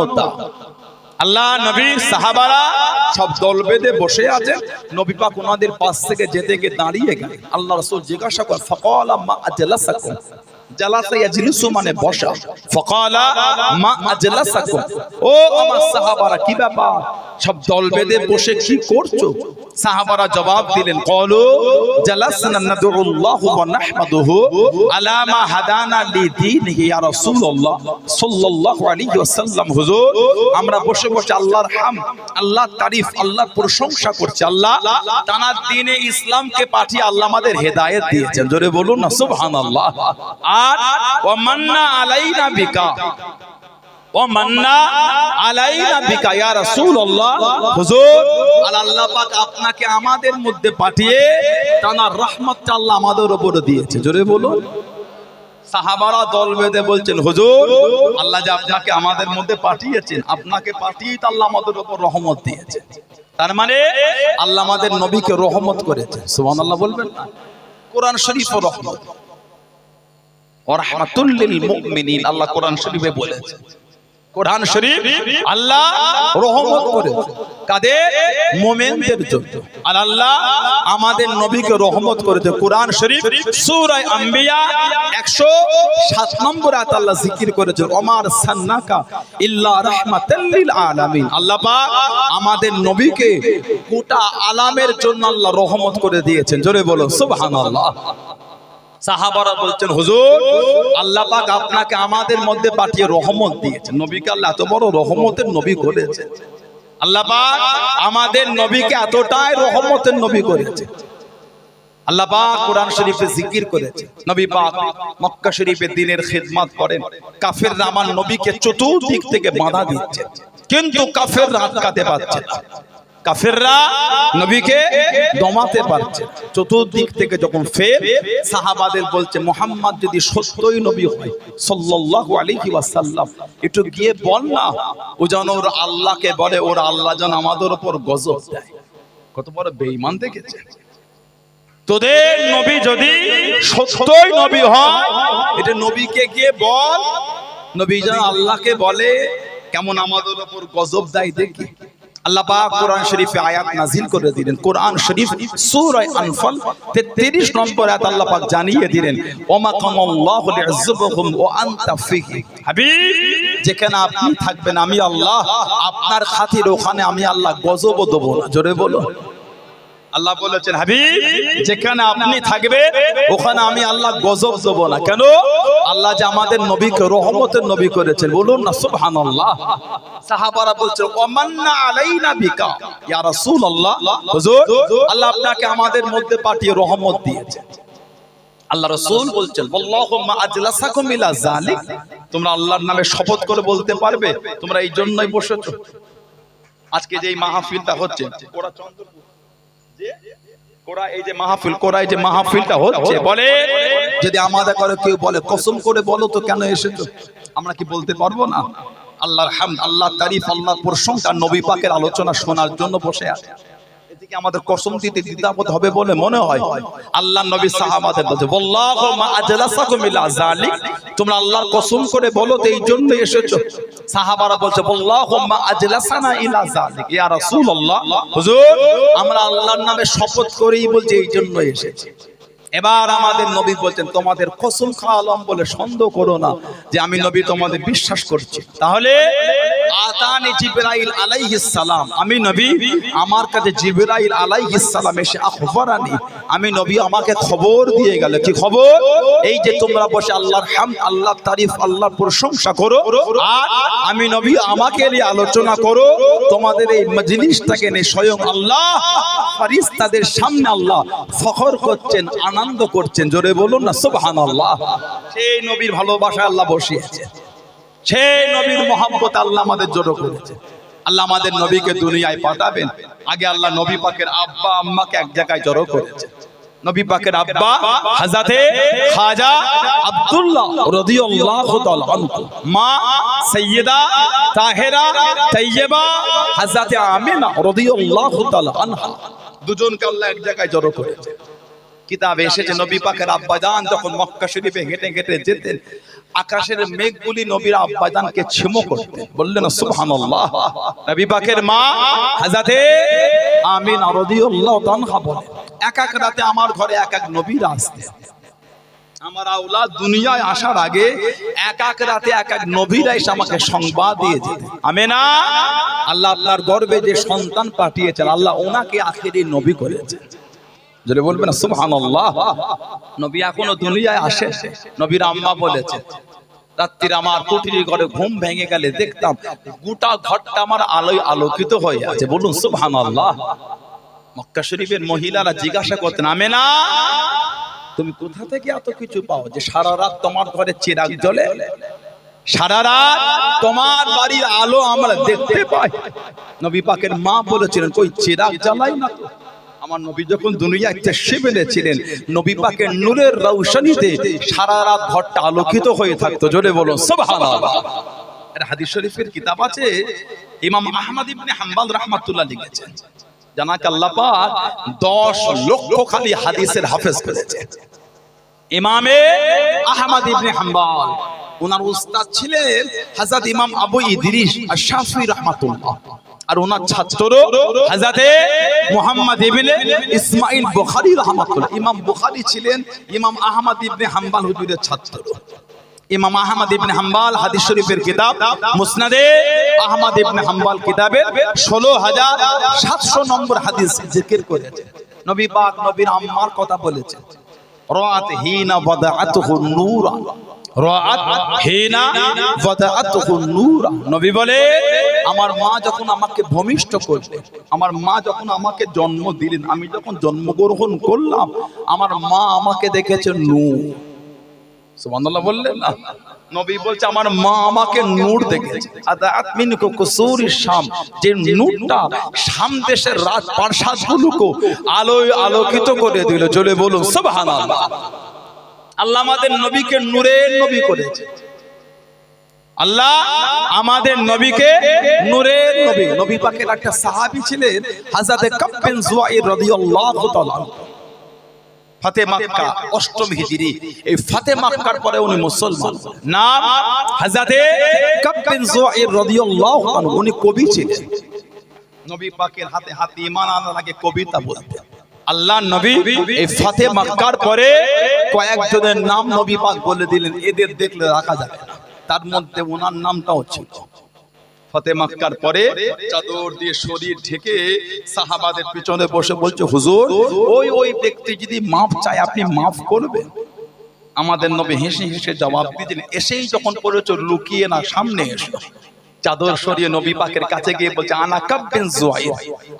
होता আল্লাহ, নবী, সাহাবারা সব দল বেঁধে বসে আছে নবী পাক ওনাদের পাশ থেকে যেতে গিয়ে দাঁড়িয়ে গেলেন। আল্লাহ রাসূল জিজ্ঞাসা করেন, ফাকালা মা আজলাসাকুম? মানে আমার বসে বসে আল্লাহর হাম, আল্লাহর তারিফ, আল্লাহর প্রশংসা করছি। আল্লাহ তানার দিনে ইসলামকে পাঠিয়ে আল্লাহ আমাদের হেদায়েত দিয়েছেন। জোরে বলুন না, সুবহানাল্লাহ। আর ওয়া মান্না আলাইনা বিকা। ও মান্না আলাইনা বিকা, ইয়া রাসূলুল্লাহ। হুজুর আল্লাহ পাক আপনাকে আমাদের মধ্যে পাঠিয়ে তানার আল্লাহ আমাদের দিয়েছে। জোরে বলুন। সাহাবারা দল বেঁধে বলছেন, হুজুর, আল্লাহ যে আপনাকে আমাদের মধ্যে পাঠিয়েছেন, আপনাকে পাঠিয়ে তো আল্লাহ আমাদের উপর রহমত দিয়েছেন। তার মানে আল্লাহ আমাদের নবীকে রহমত করেছেন। সুবহানাল্লাহ বলবেন না। কোরআন শরীফ রহমত। ও রাহমাতুল লিল মুমিনিন, আল্লাহ কোরআন শরীফে বলেছেন কোরআন শরীফ আল্লাহ রহমত কাদের? জন্য। আর আল্লাহ আমাদের নবীকে রহমত করেছে। কোরআন শরীফ সূরা আম্বিয়া 107 নম্বর আয়াত আল্লাহ জিকির করেছে ওমার সান্নাকা ইল্লা রাহমাতাল লিল আলামিন। আল্লাহ পাক আমাদের নবীকে গোটা আলামের জন্য আল্লাহ রহমত করে দিয়েছেন। জোরে বলো সুবহানাল্লাহ। সাহাবারা বলছেন, হুজুর আপনাকে আমাদের মধ্যে পাঠিয়ে রহমত দিয়েছেন। নবীকে আল্লাহ এত বড় রহমতের নবী করেছে। আমাদের নবীকে এতটাই রহমতের নবী করেছে। কোরআন শরীফে দিনের খিদমত করেন। কাফেররা আমার নবীকে চতুর্দিক থেকে বাধা দিচ্ছে। কিন্তু কাফেররা আটকাতে পারছে না। কাফেররা নবীকে দমাতে পারছে। চতুর্দিক থেকে যখন ফের সাহাবাদের বলছে, মোহাম্মদ যদি সত্যই নবী হয়, সাল্লাল্লাহু আলাইহি ওয়াসাল্লাম, একটু গিয়ে বল না, ও যেন ওর আল্লাহকে বলে, ওর আল্লাহ যেন আমাদের উপর গজব দেয়। কত বড় বেঈমান দেখেছে। তোদের নবী যদি সত্যই নবী হয়, এটা নবীকে গিয়ে বল। নবী যেন আল্লাহকে বলে, কেমন আমাদের উপর গজব দেয় দেখি। কোরআন শরীফে আয়াত নাজিল করে দিলেন। কোরআন শরীফ সূরা আনফাল 33 নম্বর জানিয়ে দিলেন যেখানে আপনি থাকবেন আমি আল্লাহ, আপনার খাতির ওখানে আমি আল্লাহ গজব দেব না। জোরে বলো আল্লাহ বলেছেন হাবিব যেখানে আপনি থাকবে ওখানে আমি আল্লাহ গজব দেব না। কেন? আল্লাহ যে আমাদের নবীকে রহমতের নবী করেছেন বলুন না সুবহানাল্লাহ। সাহাবারা ওমান্না আলাইনা বিকা। ইয়া রাসূলুল্লাহ হুজুর আল্লাহ আপনাকে আমাদের মধ্যে পাঠিয়ে রহমত দিয়েছেন। আল্লাহ রাসূল বলছেন তোমরা আল্লাহর নামে শপথ করে বলতে পারবে তোমরা এই জন্যই বসেছো। আজকে যে এই মাহফিলটা হচ্ছে ওরা চন্দ্রপুর। কোরা এই যে মাহফিল কোরা এই যে মাহফিলটা হচ্ছে বলে যদি আমাদের করে কেউ বলে কসম করে বলো তো কেন এসেছ? আমরা কি বলতে পারব না? আল্লাহর হামদ আল্লাহ তারিফ আল্লাহ প্রশংসা নবী পাকের আলোচনা শোনার জন্য বসে আছে। এদিকে আমাদের কসম দিতে দ্বিধাবোধ হবে বলে মনে হয়। আল্লাহ নবী সাহাবাদের বলছে ওয়াল্লাহু মা আজলাসাকুম ইলা যালিক তোমরা আল্লাহর কসম করে বলো তো এই জন্য এসেছ। সাহাবারা বলছে মা আজলাসানা ইলা যালিক। ইয়া রাসূলুল্লাহ হুজুর আমরা আল্লাহর নামে শপথ করেই বলছি এই জন্য এসেছি। এবার আমাদের নবী বলছেন, তোমাদের কসম খাওয়ালাম বলে সন্দেহ করো না যে আমি নবী তোমাদের বিশ্বাস করছি। তাহলে আমি নবী, আমার কাছে জিবরাইল এসে আমি নবী আমাকে খবর দিয়ে গেল। কি খবর? এই যে তোমরা বসে আল্লাহর আল্লাহর তারিফ, আল্লাহর প্রশংসা করো আমি নবী আমাকে নিয়ে আলোচনা করো। তোমাদের এই মজলিসটাকে নিয়ে স্বয়ং আল্লাহ, ফারিস্তাদের সামনে আল্লাহ ফখর করছেন আনন্দ করছেন, জোরে বলুন না, সুবহানাল্লাহ। সেই নবীর ভালোবাসা আল্লাহ বসিয়েছে। সেই নবীর মহাব্বত আল্লাহ আমাদের জড়ো করেছে। আল্লাহ আমাদের নবীকে দুনিয়ায় পাঠাবেন। আগে আল্লাহ নবী পাকের আব্বা, আম্মাকে এক জায়গায় জড়ো করেছে। নবী পাকের আব্বা হাজাতে খাজা আব্দুল্লাহ রাদিয়াল্লাহু তাআলা আনহু। মা সাইয়্যিদা তাহেরা তাইয়্যিবা হাজাতে আমিনা রাদিয়াল্লাহু তাআলা আনহা। দুজনকে আল্লাহ এক জায়গায় জড়ো করেছে। কিতাব এসেছে নবী পাকের আব্বাজান যখন মক্কা শরীফে হেঁটে হেঁটে যেতেন আকাশের মেঘগুলি নবীর আব্বাজানকে ছিমো করতে বললেন সুবহানাল্লাহ। নবী পাকের মা হাজাতে আমিন রাদিয়াল্লাহু তাআলা বলে এক এক রাতে আমার ঘরে এক এক নবীর আসতে। আমার আউলা দুনিয়ায় আসার আগে এক এক রাতে এক এক নবীরা এসে আমাকে সংবাদ দিয়ে যেত আমেনা আল্লাহ আপনার গর্বে যে সন্তান পাঠিয়েছেন আল্লাহ ওনাকে আখেরি নবী করেছেন। যদি বলবেন না সুবহানাল্লাহ নবী এখনও দুনিয়ায় আসে। নবীর আম্মা বলেছে, রাত্রির আমার কুটির ঘরে ঘুম ভেঙে গেলে দেখতাম গোটা ঘরটা আমার আলোয় আলোকিত হয়ে আছে। বলুন, সুবহানাল্লাহ মক্কা শরীফের মহিলারা জিজ্ঞাসা করতেন, আমেনা, তুমি কোথা থেকে এত কিছু পাও যে সারা রাত তোমার ঘরে চিরাগ জ্বলে? সারা রাত তোমার বাড়ির আলো আমরা দেখতে পাই। নবী পাকের মা বলেছিলেন, কই, চিরাগ জ্বালাই না তো? আমার নবী যখন দুনিয়াতে শিবেলে ছিলেন নবী পাকের নূরের রৌশনীতে সারা রাত ঘরটা আলোকিত হয়ে থাকতো। জোরে বলো এর হাদিস শরীফের কিতাব আছে, ইমাম আহমদ ইবনে হাম্বল লিখেছেন। পাক 10 লক্ষ খালি হাদিসের হাফেজ ইমামে আহমদ ইবনে হাম্বল ওনার উস্তাদ ছিলেন হযরত ইমাম আবু ইদ্রিস আশ-শাফি রাহমাতুল্লাহ। আর ওনার ছাত্র হযরতে মুহাম্মদ ইবনে ইসমাইল বুখারী রাহমাতুল্লাহ ইমাম বুখারী ছিলেন ইমাম আহমদ ইবনে হাম্বল হুজুরের ছাত্র। ইমাম আহমদ ইবনে হাম্বল হাদিস শরীফের কিতাব, মুসনাদে আহমদ ইবনে হাম্বল কিতাবের 16700 নম্বর হাদিস জিকির করেছে নবী পাক নবীর আম্মার কথা বলেছেন। রাত হিনা ওয়াদাআতুহু নূরা। নবী বলে, আমার মা যখন আমাকে ভূমিষ্ঠ করবে, আমার মা যখন আমাকে জন্ম দিলেন, আমি যখন জন্মগ্রহণ করলাম, আমার মা আমাকে দেখেছে সুবহানাল্লাহ বললেন, না। নবী বলছে, আমার মা আমাকে নূর দেখেছে। আলোকিত করে দিল। চলে আল্লাহ আমাদের নবীকে নূরের নবী করেছে। আল্লাহ আমাদের নবীকে নূরের নবী। নবী পাকের একটা সাহাবী ছিলেন হযরত কাব বিন জুয়াইর রাদিয়াল্লাহু তাআলা ফাতে মাক্কা অষ্টম হিজরি। এই ফাতে মাক্কার পরে উনি মুসলমান। নাম হযরতে কাব বিন জুয়াইর রাদিয়াল্লাহু আনহু। উনি কবি ছিলেন। নবী পাকের হাতে হাতে ঈমান আনার আগে কবিতা বলতেন। আল্লাহ নবী এই ফাতে মাক্কার পরে কয়েকজনের নাম নবী পাক বলে দিলেন এদের দেখলে রাখা যাবে না। তার মধ্যে ওনার নামটাও ছিল। ফতে মাক্কার পরে চাদর দিয়ে শরীর ঢেকে সাহাবাদের পিছনে বসে বলছে হুজুর ওই ওই ব্যক্তি যদি মাফ চায় আপনি মাফ করবেন। আমাদের নবী হেসে হেসে জবাব দিয়েছিলেন এসেই যখন পড়েছ লুকিয়ে না সামনে এসো। চাদর সরিয়ে নবী পাকের কাছে গিয়ে বলছে আনা কাব্বিন জুয়াইদ।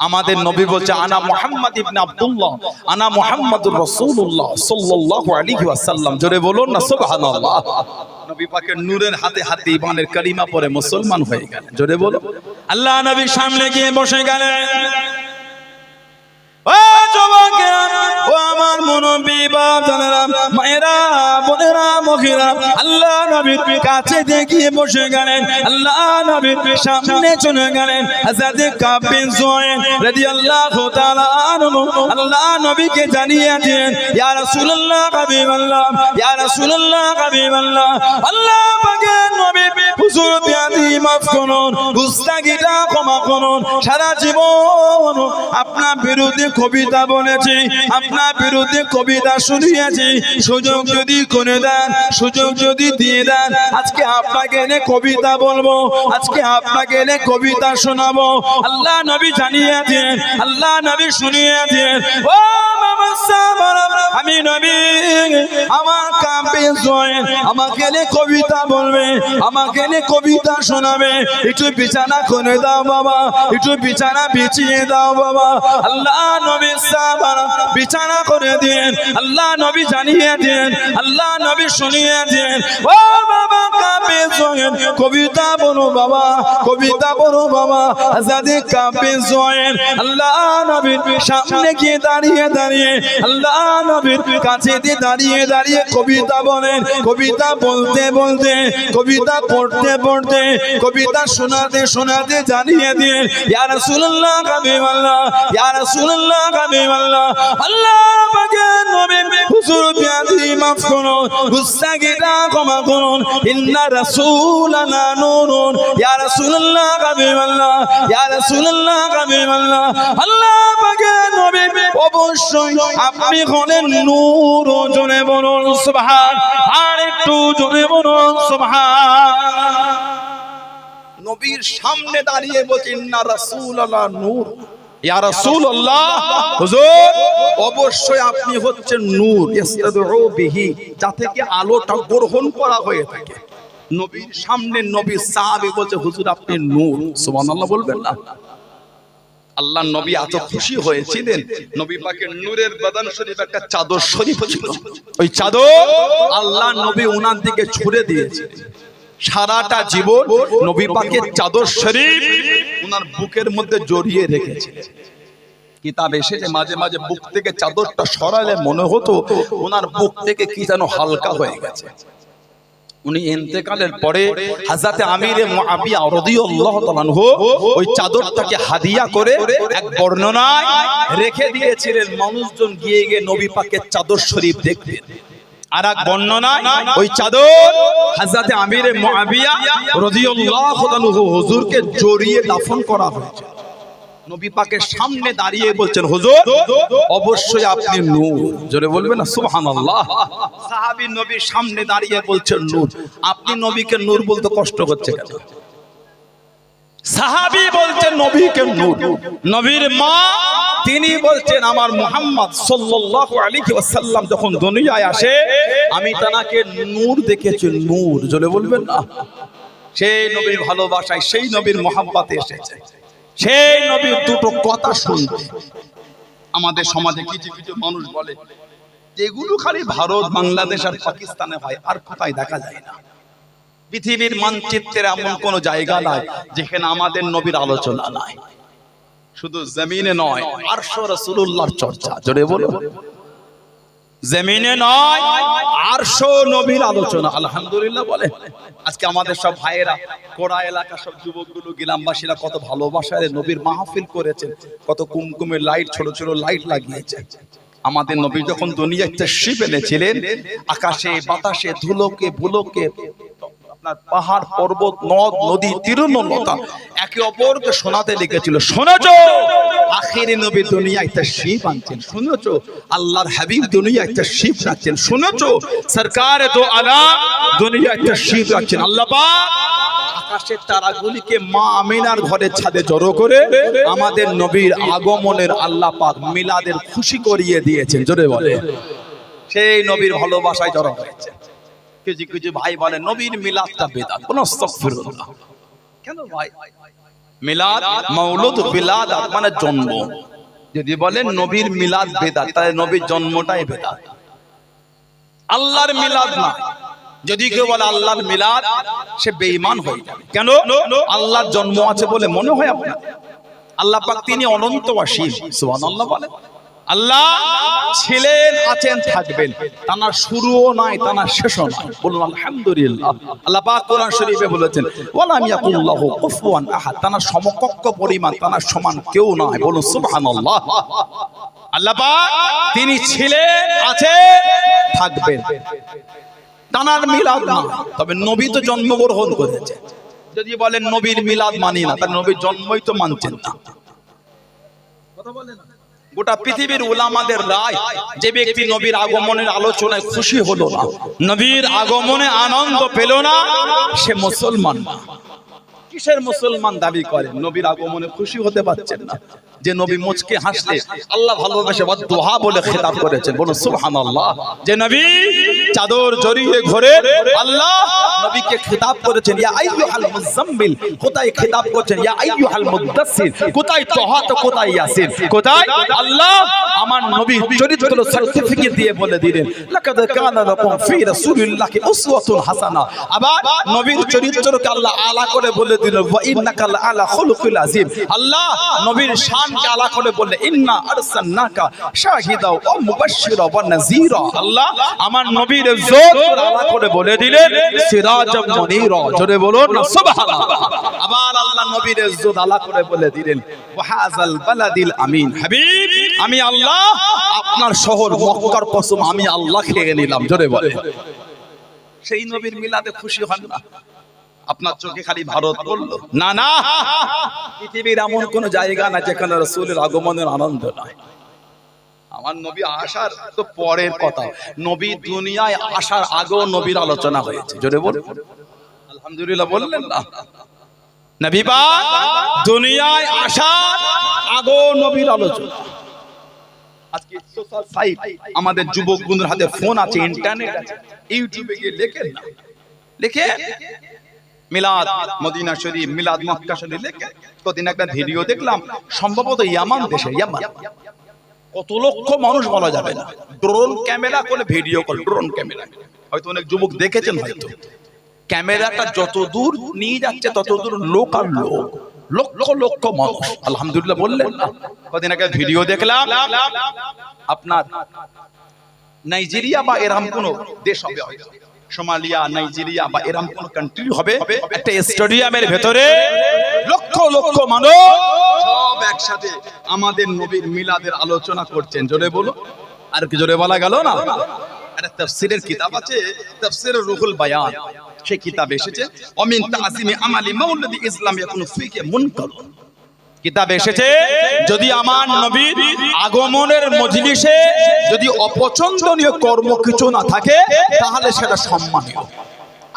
আমাদের নবী বলছে আনা মুহাম্মদ ইবনে আব্দুল্লাহ। আনা মুহাম্মাদুর রাসূলুল্লাহ সাল্লাল্লাহু আলাইহি ওয়াসাল্লাম। জোরে বলুন না সুবহানাল্লাহ। নবী পাকের নূরের হাতে হাতে ইমানের কালিমা পড়ে মুসলমান হয়ে গেল জোরে বলো আল্লাহ নবী সামনে গিয়ে বসে গেলেন। আমার মুরব্বী বাবারা মায়েরা, বোনেরা মহিলা আল্লাহ নবীর কাছে দেখিয়ে বসে গেলেন, আল্লাহ নবীর সামনে চলে আল্লাহ নবীকে জানিয়ে দিলেন, ইয়া রাসূলুল্লাহ, হাবিবাল্লাহ, ইয়া রাসূলুল্লাহ, হাবিবাল্লাহ, আল্লাহ পাকের নবী হুজুর মাফ করুন, গুস্তাগিটা ক্ষমা করুন, সারা জীবন আপনার বিরুদ্ধে কবিতা বলেছি, আপনার বিরুদ্ধে কবিতা শুনিয়েছি, সুযোগ যদি করে দেন, সুযোগ যদি দিয়ে দেন, আজকে আপনাকে এনে কবিতা বলব, আজকে আপনাকে এনে কবিতা শোনাবো। আল্লাহ নবী জানিয়েছেন, আল্লাহ নবী শুনিয়েছেন, ও আমি নবী আমার কাম্পে জয়েন আমাকে এনে কবিতা বলবে, আমাকে এনে কবিতা শোনাবে। একটু বিছানা করে দাও বাবা, একটু বিছানা বিছিয়ে দাও বাবা। আল্লাহ নবী সাহাবারা বিছানা করে দিন আল্লাহ নবী জানিয়ে দিন আল্লাহ নবী শুনিয়ে দিন ও বাবা কাপে জয়েন কবিতা বলো বাবা, কবিতা বলো বাবা আজাদি কাপে জয়েন আল্লাহ নবীর সামনে গিয়ে দাঁড়িয়ে দাঁড়িয়ে, আল্লাহ নবীর কাছে দিয়ে দাঁড়িয়ে দাঁড়িয়ে কবিতা বলেন, কবিতা বলতে বলতে, কবিতা পড়তে পড়তে, কবিতা শোনাতে শোনাতে জানিয়ে দিয়ে ইয়া রাসূলুল্লাহ হাবিবাল্লাহ ইয়া রাসূলুল্লাহ হাবিবাল্লাহ আল্লাহ পাকের হুজুর বিয়াদি মাফ করুন ক্ষমা করুন, ইন্না ইয়া রাসূলুল্লাহ হাবিবাল্লাহ আল্লাহ পাকের অবশ্যই আপনি হলেন নূর ও জোরে বলুন সুবহান। আর একটু জোরে বলুন সুবহান। নবীর সামনে দাঁড়িয়ে বলছেন না রাসূল আল্লাহ নূর। ইয়া রাসূলুল্লাহ হুজুর। অবশ্যই আপনি হচ্ছেন নূর ইসতাদউ বিহি যা থেকে আলোটা গ্রহণ করা হয়ে থাকে। নবীর সামনে নবী সাহাবী বলছে হুজুর আপনি নূর। সুবহানাল্লাহ বলবেন না? আল্লাহ নবী এত খুশি হয়েছিলেন। নবী পাকের নূরের বাদান শরীফ একটা চাদর শরীফ ছিল। ওই চাদর আল্লাহ নবী ওনার দিকে ছুড়ে দিয়েছে। সারাটা জীবন নবী পাকের চাদর শরীফ ওনার বুকের মধ্যে জড়িয়ে রেখেছে। কিতাব এসেছে মাঝে মাঝে বুক থেকে চাদরটা সরালে মনে হতো ওনার বুক থেকে কি যেন হালকা হয়ে গেছে। উনি ইন্তেকালের পরে হাজরাতে আমিরে তাআলা আনহু ওই চাদরটাকে হাদিয়া করে এক বর্ণনায় রেখে দিয়েছিলেন, মানুষজন গিয়ে গিয়ে নবী পাকের চাদর শরীফ দেখতেন আর এক বর্ণনায় ওই চাদর হাজরাতে আমিরে মুআবিয়া রাদিয়াল্লাহু তাআলা আনহু হুজুরকে জড়িয়ে দাফন করা হয়েছে। নবী পাকের সামনে দাঁড়িয়ে বলছেন হুজুর অবশ্যই আপনি নূর। জোরে বলবেন না সুবহানাল্লাহ। সাহাবী নবীর সামনে দাঁড়িয়ে বলছেন নূর। আপনি নবীকে নূর বলতে কষ্ট হচ্ছে কেন? সাহাবী বলছেন নবীকে নূর। নবীর মা তিনি বলছেন আমার মুহাম্মদ সাল্লাল্লাহু আলাইহি ওয়াসাল্লাম যখন দুনিয়ায় আসে আমি তানাকে নূর দেখেছি নূর। জোরে বলবেন না। সেই নবীর ভালোবাসায় সেই নবীর মোহাম্মতে এসেছে। সেই নবীর দুটো কথা শুনতে আমাদের সমাজে কিছু কিছু মানুষ বলে, এগুলো খালি ভারত, বাংলাদেশ আর পাকিস্তানে হয়, আর কোথায় দেখা যায় না? পৃথিবীর মানচিত্রের এমন কোন জায়গা নাই যেখানে আমাদের নবীর আলোচনা নাই। শুধু জমিনে নয়, আরশো রাসূলুল্লাহর চর্চা, জোরে বলো জমিনে নয়, আরশো নবীর আলোচনা। আলহামদুলিল্লাহ বলে। আজকে আমাদের সব ভাইয়েরা, কোড়া এলাকা সব যুবকগুলো, গ্রামবাসীরা কত ভালোবাসায় নবীর মাহফিল করেছেন। কত কুমকুমের লাইট, ছোট ছোট লাইট লাগিয়েছে। আমাদের নবী যখন দুনিয়ায় তশরিফ এনেছিলেন, আকাশে, বাতাসে, ধুলোকে ভুলোকে আপনার পাহাড়, পর্বত, নদ, নদী তীরনলতা একে অপরকে শোনাতে লেগেছিল শোনাছো আখেরি নবী দুনিয়ায় তশরিফ আনছেন। শুনেছো? আল্লাহর হাবিব দুনিয়ায় তশরিফ রাখছেন। শুনেছো? সরকার দো আলাম দুনিয়ায় তশরিফ রাখছেন। আল্লাহ আকাশের তারাগুলিকে মা আমিনার ঘরের ছাদে জড়ো করে আমাদের নবীর আগমনের আল্লাহ পাক মিলাদের খুশি করিয়ে জোরে বলে সেই নবীর ভালোবাসায় জড়ো ভাই বলে মিলাদটা কেন ভাই? মিলাদ মাউলুদ বিলাদ মানে জন্ম। যদি বলেন নবীর মিলাদ বেদাত, তাহলে নবীর জন্মটাই বেদাত। আল্লাহর মিলাদ না। যদি কেউ বলে আল্লাহর মিলাদ, সে বেঈমান হয়ে যাবে। কেন? আল্লাহর জন্ম আছে বলে মনে হয় আপনার। আল্লাহ পাক তিনি অনন্ত অসীম সুবহানাল্লাহ বলে আল্লাহ ছিলেন, আছেন, থাকবেন। তানার শুরুও নাই তানার শেষও নাই। বলুন, আলহামদুলিল্লাহ। আল্লাহ পাক কোরআন শরীফে বলেছেন, ওয়ালাম ইয়াকুল্লাহু কুফুয়ান আহাদ। তানার সমকক্ষ পরিমাণ তানার সমান কেউ নাই। বলুন, সুবহানাল্লাহ। আল্লাহ পাক, তিনি ছিলেন, আছেন, থাকবেন। তানার মিলাদ না তবে নবী তো জন্মগ্রহণ করেছে যদি বলেন নবীর মিলাদ মানি না, তাহলে নবীর জন্মই তো মানছেন না। কথা বলেন না। গোটা পৃথিবীর উলামাদের রায় যে ব্যক্তি নবীর আগমনের আলোচনায় খুশি হলো না, নবীর আগমনে আনন্দ পেল না, সে মুসলমান না। কিসের মুসলমান দাবি করে? নবীর আগমনে খুশি হতে পারছেন না। যে নবী মুচকে হাসলে আল্লাহ ভালোবাসে দোহা বলে খেতাব করেছেন। বলুন, সুবহানাল্লাহ। যে নবী চাদর জড়িয়ে ঘরে, আল্লাহ নবীকে খেতাব করেছেন, ইয়া আইয়ুহাল মুজাম্মিল কোথায় খেতাব করছেন, ইয়া আইয়ুহাল মুদাসসির কোথায় তোহা তো কোথায় ইয়াসিন? কোথায়? আল্লাহ আমার নবী চরিত্র সার্টিফিকেট দিয়ে বলে দিলেন, লাকাদ কানা লাকুম ফি রাসূলিল্লাহি উসওয়াতুন হাসানা আবার নবীর চরিত্রকে আল্লাহ আলা করে বলে দিল, ওয়া ইন্নাকা আলা খুলুকিল আযীম আল্লাহ নবীর শান আলা করে বললে, ইন্না শাহিদা মুবাশশিরা ওয়া নাযীরা। আল্লাহ আমার নবীর ইজ্জত আলা করে বলে দিলেন, সিরাজাম মুনীরা। জোরে বলুন, সুবহানাল্লাহ। আবার আল্লাহ নবীর আলা করে বলে দিলেন বালাদিল আমিন। হাবিব, আমি আল্লাহ আপনার শহর মক্কার কসম আমি আল্লাহ খেয়ে নিলাম। জোরে বলে সেই নবীর মিলাদে খুশি হন না। আপনার চোখে খালি ভারত বলল না না। পৃথিবীর এমন কোন জায়গা না যেখানে রসুলের আগমনের আনন্দ নাই। আমার নবী আসার তো পরের কথা। নবী দুনিয়ায় আসার আগেও নবীর আলোচনা হয়েছে। জোরে বল। আলহামদুলিল্লাহ বললেন না। নবী পাক দুনিয়ায় আসার আগেও নবীর আলোচনা। আজকে সোশ্যাল সাইট আমাদের যুবক বন্ধুর হাতে ফোন আছে ইন্টারনেট আছে। ইউটিউবে গিয়ে লেখেন না। লিখে মিলাদ মদিনা শরীফ, মিলাদ মক্কা শরীফ লিখে কদিন একটা ভিডিও দেখলাম, সম্ভবত ইয়ামান দেশে, ইয়ামান। কত লক্ষ মানুষ বলা যাবে না। ড্রোন ক্যামেরা করে ভিডিও কল, ড্রোন ক্যামেরা। হয়তো অনেক যুবক দেখেছেন হয়তো। ক্যামেরাটা যত দূর নিয়ে যাচ্ছে, তত দূর লোক আর লোক। লক্ষ লক্ষ মানুষ, আলহামদুলিল্লাহ বললেন না। কদিন আগে ভিডিও দেখলাম, আপনার নাইজেরিয়া বা এরকম কোন দেশ হবে হয়তো। সোমালিয়া নাইজেরিয়া বা এরকম কোন কান্ট্রি হবে একটা স্টেডিয়ামের ভেতরে লক্ষ লক্ষ মানুষ সব একসাথে আমাদের নবীর মিলাদের আলোচনা করছেন। জোরে বলো আর কি জোরে বলা গেল না? একটা তাফসিরের কিতাব আছে তাফসিরের রুহুল বায়ান। সেই কিতাব এসেছে। অমিন তাজিমি আমালি মাউলাদি ইসলাম ইয়াকুনু ফিকে মুনকার। কিতাব এসেছে যদি আমার নবীর আগমনের মজলিসে যদি অপছন্দনীয় কর্ম কিছু না থাকে তাহলে সেটা সম্মানীয়।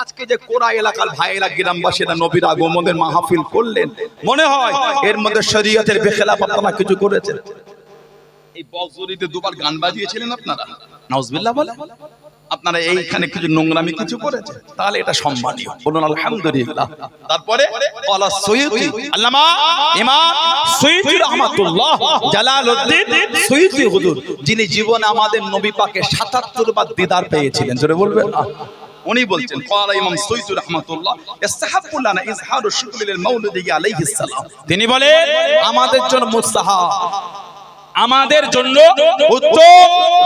আজকে যে কোরা এলাকার ভাইয়েরা গ্রামবাসীরা নবীর আগমনের মাহফিল করলেন মনে হয় এর মধ্যে শরীয়তের বেখেলাফ আপনারা কিছু করেছেন। এই বজরিতে দুবার গান বাজিয়েছিলেন আপনারা? নাউজবিল্লাহ বলে আপনারা এইখানে কিছু নোংরামি কিছু করেছে তাহলে এটা সম্মানীয়। বলুন, আলহামদুলিল্লাহ। তারপরে কলা সৈয়দি, আল্লামা ইমাম সৈয়দি রহমাতুল্লাহ জালালউদ্দিন সৈয়দি হুজুর, যিনি জীবনে আমাদের নবী পাকে 77 বার দিদার পেয়েছিলেন। জোরে বলবেন? উনি বলছেন, ক্বালা ইমাম সৈয়দ রাহমাতুল্লাহ, ইস্তাহাব্বু লানা ইজহারু শুকরি লিল মাউলুদি আলাইহিস সালাম। তিনি বলেন, আমাদের জন্য মুস্তাহাব। আমাদের জন্য উত্তম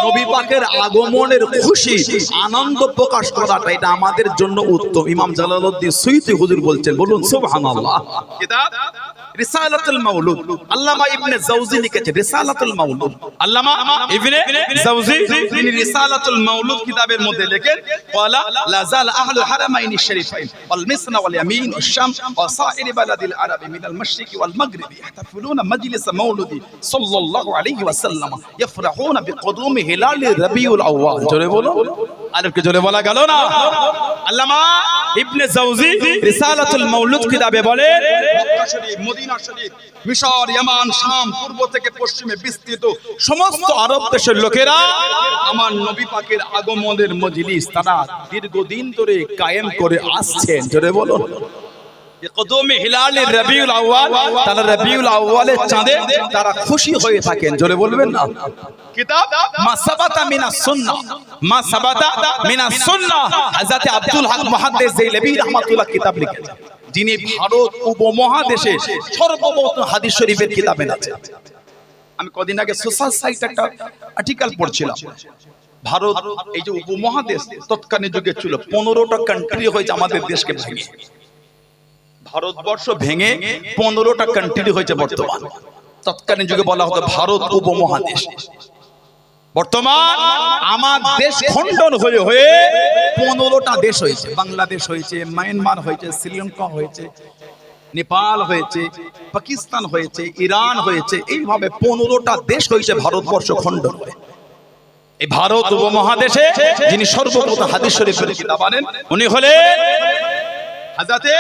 নবী পাকের আগমনের খুশি আনন্দ প্রকাশ করাটা এটা আমাদের জন্য উত্তম। ইমাম জালালউদ্দিন সুইতি হুজুর বলছেন বলুন সুবহানাল্লাহ। কিতাব? রিসালাতুল মাউলুদ। আল্লামা ইবনে জাওজি লিখেছে রিসালাতুল মাউলুদ। আল্লামা ইবনে জাওজি তিনি রিসালাতুল মাউলুদ কিতাবের মধ্যে লেখেন ওয়ালা লাযাল আহলুল হারামাইন শরীফাইন ওয়াল মিসনা ওয়াল ইয়ামিন ওয়াল শাম ওয়া সাইরি বালাদিল আরাবি মিনাল মাশরিকি ওয়াল মাগরিবি ইহতাফুলুনা মাজলিস মাউলুদি সাল্লাল্লাহু আলাইহি ওয়াসাল্লাম ইফরাহুনা বিকুদুমি হিলাল রবিউল আউয়াল। জোরে বলো আরেকটু জোরে বলা গেল না? আল্লামা ইবনে জাওজি রিসালাতুল মাউলুদ কিতাবে বলেন মক্কা শরীফ মদিনা শরীফ মিশর ইয়েমান শাম পূর্ব থেকে পশ্চিমে বিস্তৃত সমস্ত আরব দেশের লোকেরা আমার নবী পাকের আগমনের মজলিস তারা দীর্ঘদিন ধরে কায়েম করে আসছেন। জোরে বলো কদমে হিলালে রবিউল আউয়াল তারা রবিউল আউয়ালের চাঁদে তারা খুশি হয়ে থাকেন। জোরে বলবেন না? কিতাব? মা সাবাতা মিনাস সুন্নাহ মা সাবাতা মিনাস সুন্নাহ হযরত আব্দুল হক মুহাদ্দিস দেলবি রাহমাতুল্লাহ কিতাব লিখেছেন যিনি ভারত উপমহাদেশে সর্বপ্রথম হাদিস শরীফের কিতাবেন আছে আমি কদিন আগে সোশ্যাল সাইট একটা আর্টিকেল পড়ছিলাম। ভারত এই যে উপমহাদেশ তৎকালীন যুগে ছিল পনেরোটা কান্ট্রি হয়েছে আমাদের দেশকে ভেঙে ভারতবর্ষ ভেঙে পনেরোটা কান্ট্রি হয়েছে বর্তমান। তৎকালীন যুগে বলা হতো ভারত উপমহাদেশ। বর্তমান আমার দেশ খণ্ডন হয়ে হয়ে পনেরোটা দেশ হয়েছে। বাংলাদেশ হয়েছে মায়ানমার হয়েছে শ্রীলঙ্কা হয়েছে নেপাল হয়েছে পাকিস্তান হয়েছে ইরান হয়েছে। এইভাবে পনেরোটা দেশ হয়েছে ভারতবর্ষ খণ্ডন হয়ে। এই ভারত উপমহাদেশে যিনি সর্বপ্রথম হাদিস শরীফের কিতাব আনেন উনি হলেন হাজাতে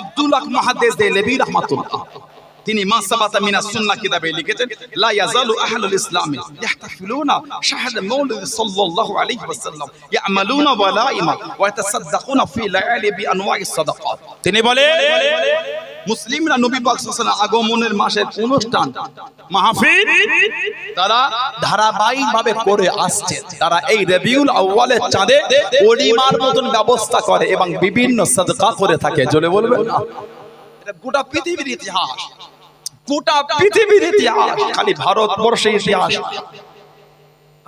আব্দুল হক মুহাদ্দিস দেলবি রাহমাতুল্লাহ। তিনি মা সাবাতা মিনা সুন্নাহ কিতাবে লিখেছেন, লা ইয়াজালু আহলুল ইসলাম ইয়াহতাফিলুনা শাহদ মাউলিদ সাল্লাল্লাহু আলাইহি ওয়াসাল্লাম ইয়ামালুনা ওয়ালাইমা ওয়া ইয়াতাসাদদাকুনা ফি লায়ালি বিআনওয়াইস সাদাকাত। তিনি বলেন মুসলিমরা নবী পাক সাল্লাল্লাহু আগমনের মাসের অনুষ্ঠান, মাহফিল, তারা ধারাবাহিকভাবে করে আসছে। তারা এই রবিউল আউয়ালের চাঁদে ওলিমার মতন ব্যবস্থা করে এবং বিভিন্ন সাদকা করে থাকে। জোরে বলবেন না? এটা গোটা পৃথিবীর ইতিহাস। গোটা পৃথিবীর ইতিহাস। খালি ভারতবর্ষের ইতিহাস।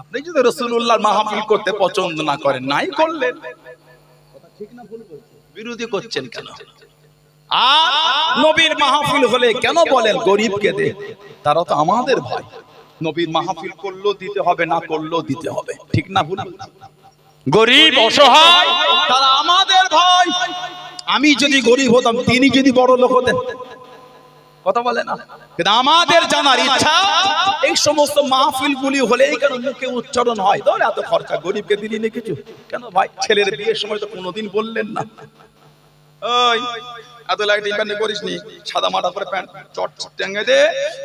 আপনি যদি রসুল্লাহ মাহফিল করতে পছন্দ না করেন, নাই করলেন। ঠিক না ভুল বিরোধী করছেন কেন? আর নবীর মাহফিল হলে কেন বলেন গরিবকে দে? তারা তো আমাদের ভাই। নবীর মাহফিল করলেও দিতে হবে না করলেও দিতে হবে। ঠিক না ভুল? গরিব অসহায়। তারা আমাদের ভাই। আমি যদি গরিব হতাম তিনি যদি বড় লোক হতেন। কথা বলে না? কিন্তু আমাদের জানার ইচ্ছা এই সমস্ত মাহফিল গুলি হলেই কেন মুখে উচ্চারণ হয়? ধর এত খরচা গরিবকে দিলি না কিছু? কেন ভাই ছেলের বিয়ের সময় তো কোনোদিন বললেন না। ওই, এত লাইট প্যান্ট করিস সাদা মাটা করে প্যান্ট চট টেঙ্গে দে,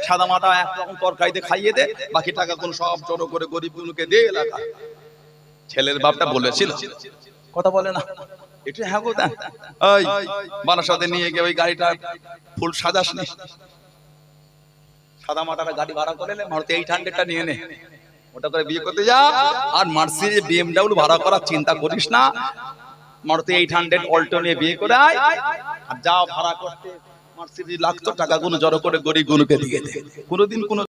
সাদা মাটা একরকম তরকারিতে খাইয়ে দে, বাকি টাকা কোন সব জড়ো করে গরিব গুলোকে দে এলাকা। ছেলের বাপটা বলেছিল। কথা বলে না। এটা হ্যাঁ গো ওই বারাসাতে নিয়ে গিয়ে ওই গাড়িটা ফুল সাজাস নি। সাদা মাটাটা গাড়ি ভাড়া করে নে, মারুতি এইট হান্ড্রেডটা নিয়ে নে। ওটা করে বিয়ে করতে যা, আর মার্সিডিজ বিএমডাব্লিউ ভাড়া করার চিন্তা করিস না। মারুতি এইট হান্ড্রেড অল্টো নিয়ে বিয়ে করে আর যাও ভাড়া করতে মার্সিডিজ লাগতো টাকাগুলো জড়ো করে গরিব গুলোকে দিয়ে দেয় কোনোদিন কোনো